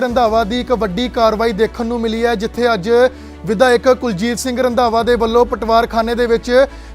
ਰੰਧਾਵਾ ਦੀ ਇੱਕ ਵੱਡੀ ਕਾਰਵਾਈ ਦੇਖਣ ਨੂੰ ਮਿਲੀ ਹੈ, ਜਿੱਥੇ ਅੱਜ ਵਿਧਾਇਕ ਕੁਲਜੀਤ ਸਿੰਘ ਰੰਧਾਵਾ ਦੇ ਵੱਲੋਂ ਪਟਵਾਰਖਾਨੇ ਦੇ ਵਿੱਚ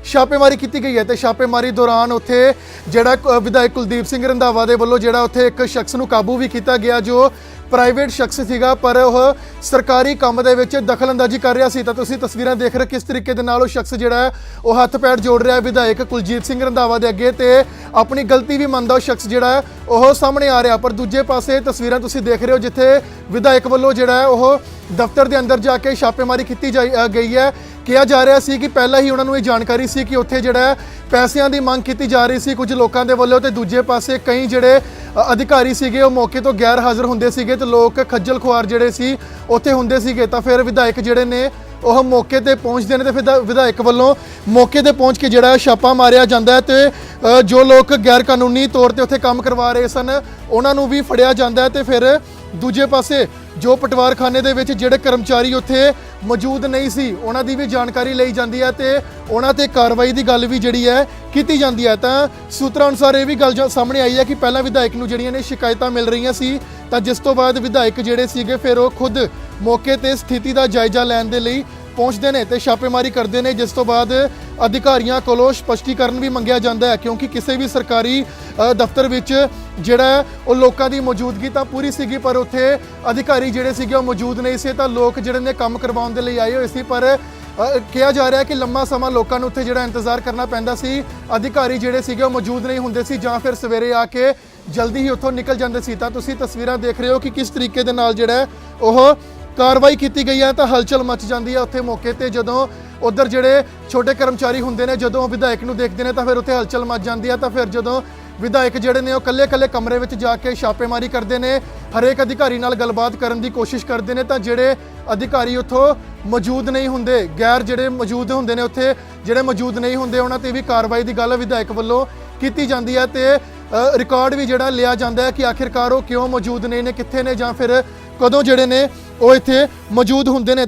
ਛਾਪੇਮਾਰੀ ਕੀਤੀ ਗਈ ਹੈ ਤੇ ਛਾਪੇਮਾਰੀ ਦੌਰਾਨ ਉੱਥੇ ਜਿਹੜਾ ਵਿਧਾਇਕ ਕੁਲਦੀਪ ਸਿੰਘ ਰੰਧਾਵਾ ਦੇ ਵੱਲੋਂ ਜਿਹੜਾ ਉੱਥੇ ਇੱਕ ਸ਼ਖਸ ਨੂੰ ਕਾਬੂ ਵੀ ਕੀਤਾ ਗਿਆ, ਜੋ ਪ੍ਰਾਈਵੇਟ ਸ਼ਖਸ ਸੀਗਾ, ਪਰ ਉਹ ਸਰਕਾਰੀ ਕੰਮ ਦੇ ਵਿੱਚ ਦਖਲਅੰਦਾਜ਼ੀ ਕਰ ਰਿਹਾ ਸੀ। ਤਾਂ ਤੁਸੀਂ ਤਸਵੀਰਾਂ ਦੇਖ ਰਹੇ ਹੋ ਕਿਸ ਤਰੀਕੇ ਦੇ ਨਾਲ ਉਹ ਸ਼ਖਸ ਜਿਹੜਾ ਹੈ, ਉਹ ਹੱਥ ਪੈਰ ਜੋੜ ਰਿਹਾ ਵਿਧਾਇਕ ਕੁਲਜੀਤ ਸਿੰਘ ਰੰਧਾਵਾ ਦੇ ਅੱਗੇ ਤੇ ਆਪਣੀ ਗਲਤੀ ਵੀ ਮੰਨਦਾ ਉਹ ਸ਼ਖਸ ਜਿਹੜਾ ਉਹ ਸਾਹਮਣੇ ਆ ਰਿਹਾ। ਪਰ ਦੂਜੇ ਪਾਸੇ ਤਸਵੀਰਾਂ ਤੁਸੀਂ ਦੇਖ ਰਹੇ ਹੋ ਜਿੱਥੇ ਵਿਧਾਇਕ ਵੱਲੋਂ ਜਿਹੜਾ ਉਹ ਦਫ਼ਤਰ ਦੇ ਅੰਦਰ ਜਾ ਕੇ ਛਾਪੇਮਾਰੀ ਕੀਤੀ ਜਾਈ- ਗਈ ਹੈ। ਕਿਹਾ ਜਾ ਰਿਹਾ ਸੀ ਕਿ ਪਹਿਲਾਂ ਹੀ ਉਹਨਾਂ ਨੂੰ ਇਹ ਜਾਣਕਾਰੀ ਸੀ ਕਿ ਉੱਥੇ ਜਿਹੜਾ ਪੈਸਿਆਂ ਦੀ ਮੰਗ ਕੀਤੀ ਜਾ ਰਹੀ ਸੀ ਕੁਝ ਲੋਕਾਂ ਦੇ ਵੱਲੋਂ ਤੇ ਦੂਜੇ ਪਾਸੇ ਕਈ ਜਿਹੜੇ ਅਧਿਕਾਰੀ ਸੀਗੇ ਉਹ ਮੌਕੇ ਤੋਂ ਗੈਰ ਹਾਜ਼ਰ ਹੁੰਦੇ ਸੀਗੇ ਤੇ ਲੋਕ ਖੱਜਲ ਖੁਆਰ ਜਿਹੜੇ ਸੀ ਉੱਥੇ ਹੁੰਦੇ ਸੀਗੇ ਤਾਂ ਫਿਰ ਵਿਧਾਇਕ ਜਿਹੜੇ ਨੇ ਉਹ ਮੌਕੇ ਤੇ ਪਹੁੰਚਦੇ ਨੇ ਤੇ ਫਿਰ ਵਿਧਾ- ਵਿਧਾਇਕ ਵੱਲੋਂ ਮੌਕੇ ਤੇ ਪਹੁੰਚ ਕੇ ਜਿਹੜਾ ਛਾਪਾ ਮਾਰਿਆ ਜਾਂਦਾ ਹੈ ਤੇ ਜੋ ਲੋਕ ਗੈਰ ਕਾਨੂੰਨੀ ਤੌਰ ਤੇ ਉੱਥੇ ਕੰਮ ਕਰਵਾ ਰਹੇ ਸਨ, ਉਹਨਾਂ ਨੂੰ ਵੀ ਫੜਿਆ ਜਾਂਦਾ ਹੈ ਤੇ ਫਿਰ ਦੂਜੇ ਪਾਸੇ ਜੋ ਪਟਵਾਰਖਾਨੇ ਦੇ ਵਿੱਚ ਜਿਹੜੇ ਕਰਮਚਾਰੀ ਉੱਥੇ ਮੌਜੂਦ ਨਹੀਂ ਸੀ, ਉਹਨਾਂ ਦੀ ਵੀ ਜਾਣਕਾਰੀ ਲਈ ਜਾਂਦੀ ਹੈ ਤੇ ਉਹਨਾਂ ਤੇ ਕਾਰਵਾਈ ਦੀ ਗੱਲ ਵੀ ਜਿਹੜੀ ਹੈ ਕੀਤੀ ਜਾਂਦੀ ਹੈ। ਤਾਂ ਸੂਤਰਾਂ ਅਨੁਸਾਰ ਇਹ ਵੀ ਗੱਲ ਸਾਹਮਣੇ ਆਈ ਹੈ ਕਿ ਪਹਿਲਾਂ ਵਿਧਾਇਕ ਨੂੰ ਜਿਹੜੀਆਂ ਨੇ ਸ਼ਿਕਾਇਤਾਂ ਮਿਲ ਰਹੀਆਂ ਸੀ ਤਾਂ ਜਿਸ ਤੋਂ ਬਾਅਦ ਵਿਧਾਇਕ ਜਿਹੜੇ ਸੀਗੇ, ਫਿਰ ਉਹ ਖੁਦ ਮੌਕੇ ਤੇ ਸਥਿਤੀ ਦਾ ਜਾਇਜ਼ਾ ਲੈਣ ਦੇ ਲਈ ਪਹੁੰਚਦੇ ਨੇ ਤੇ ਛਾਪੇਮਾਰੀ ਕਰਦੇ ਨੇ, ਜਿਸ ਤੋਂ ਬਾਅਦ ਅਧਿਕਾਰੀਆਂ ਕੋਲੋਂ ਸਪਸ਼ਟੀਕਰਨ ਵੀ ਮੰਗਿਆ ਜਾਂਦਾ ਹੈ, ਕਿਉਂਕਿ ਕਿਸੇ ਵੀ ਸਰਕਾਰੀ ਦਫ਼ਤਰ ਵਿੱਚ ਜਿਹੜਾ ਉਹ ਲੋਕਾਂ ਦੀ ਮੌਜੂਦਗੀ ਤਾਂ ਪੂਰੀ ਸੀਗੀ, ਪਰ ਉੱਥੇ ਅਧਿਕਾਰੀ ਜਿਹੜੇ ਸੀਗੇ ਉਹ ਮੌਜੂਦ ਨਹੀਂ ਸੀ, ਤਾਂ ਲੋਕ ਜਿਹੜੇ ਨੇ ਕੰਮ ਕਰਵਾਉਣ ਦੇ ਲਈ ਆਏ ਹੋਏ ਸੀ, ਪਰ ਕਿਹਾ ਜਾ ਰਿਹਾ ਕਿ ਲੰਮਾ ਸਮਾਂ ਲੋਕਾਂ ਨੂੰ ਉੱਥੇ ਜਿਹੜਾ ਇੰਤਜ਼ਾਰ ਕਰਨਾ ਪੈਂਦਾ ਸੀ, ਅਧਿਕਾਰੀ ਜਿਹੜੇ ਸੀਗੇ ਉਹ ਮੌਜੂਦ ਨਹੀਂ ਹੁੰਦੇ ਸੀ, ਜਾਂ ਫਿਰ ਸਵੇਰੇ ਆ ਕੇ ਜਲਦੀ ਹੀ ਉੱਥੋਂ ਨਿਕਲ ਜਾਂਦੇ ਸੀ। ਤਾਂ ਤੁਸੀਂ ਤਸਵੀਰਾਂ ਦੇਖ ਰਹੇ ਹੋ ਕਿ ਕਿਸ ਤਰੀਕੇ ਦੇ ਨਾਲ ਜਿਹੜਾ ਉਹ ਕਾਰਵਾਈ ਕੀਤੀ ਗਈ ਹੈ। ਤਾਂ ਹਲਚਲ ਮਚ ਜਾਂਦੀ ਹੈ ਉੱਥੇ ਮੌਕੇ ਤੇ ਜਦੋਂ ਉਧਰ ਜਿਹੜੇ ਛੋਟੇ ਕਰਮਚਾਰੀ ਹੁੰਦੇ ਨੇ, ਜਦੋਂ ਵਿਧਾਇਕ ਨੂੰ ਦੇਖਦੇ ਨੇ ਤਾਂ ਫਿਰ ਉੱਥੇ ਹਲਚਲ ਮਚ ਜਾਂਦੀ ਹੈ। ਤਾਂ ਫਿਰ ਜਦੋਂ ਵਿਧਾਇਕ ਜਿਹੜੇ ਨੇ ਉਹ ਕੱਲੇ-ਕੱਲੇ ਕਮਰੇ ਵਿੱਚ ਜਾ ਕੇ ਛਾਪੇਮਾਰੀ ਕਰਦੇ ਨੇ, ਹਰੇਕ ਅਧਿਕਾਰੀ ਨਾਲ ਗੱਲਬਾਤ ਕਰਨ ਦੀ ਕੋਸ਼ਿਸ਼ ਕਰਦੇ ਨੇ, ਤਾਂ ਜਿਹੜੇ ਅਧਿਕਾਰੀ ਉੱਥੋਂ ਮੌਜੂਦ ਨਹੀਂ ਹੁੰਦੇ, ਗੈਰ ਜਿਹੜੇ ਮੌਜੂਦ ਹੁੰਦੇ ਨੇ ਉੱਥੇ, ਜਿਹੜੇ ਮੌਜੂਦ ਨਹੀਂ ਹੁੰਦੇ, ਉਹਨਾਂ ਤੇ ਵੀ ਕਾਰਵਾਈ ਦੀ ਗੱਲ ਵਿਧਾਇਕ ਵੱਲੋਂ ਕੀਤੀ ਜਾਂਦੀ ਹੈ। ਤੇ ਰਿਕਾਰਡ ਵੀ ਜਿਹੜਾ ਲਿਆ ਜਾਂਦਾ ਹੈ ਕਿ ਆਖਿਰਕਾਰ ਉਹ ਕਿਉਂ ਮੌਜੂਦ ਨਹੀਂ ਨੇ ਕਿੱਥੇ ਨੇ ਜਾਂ ਫਿਰ ਕਦੋਂ ਜਿਹੜੇ ਨੇ ਉਹ ਇੱਥੇ ਮੌਜੂਦ ਹੁੰਦੇ ਨੇ।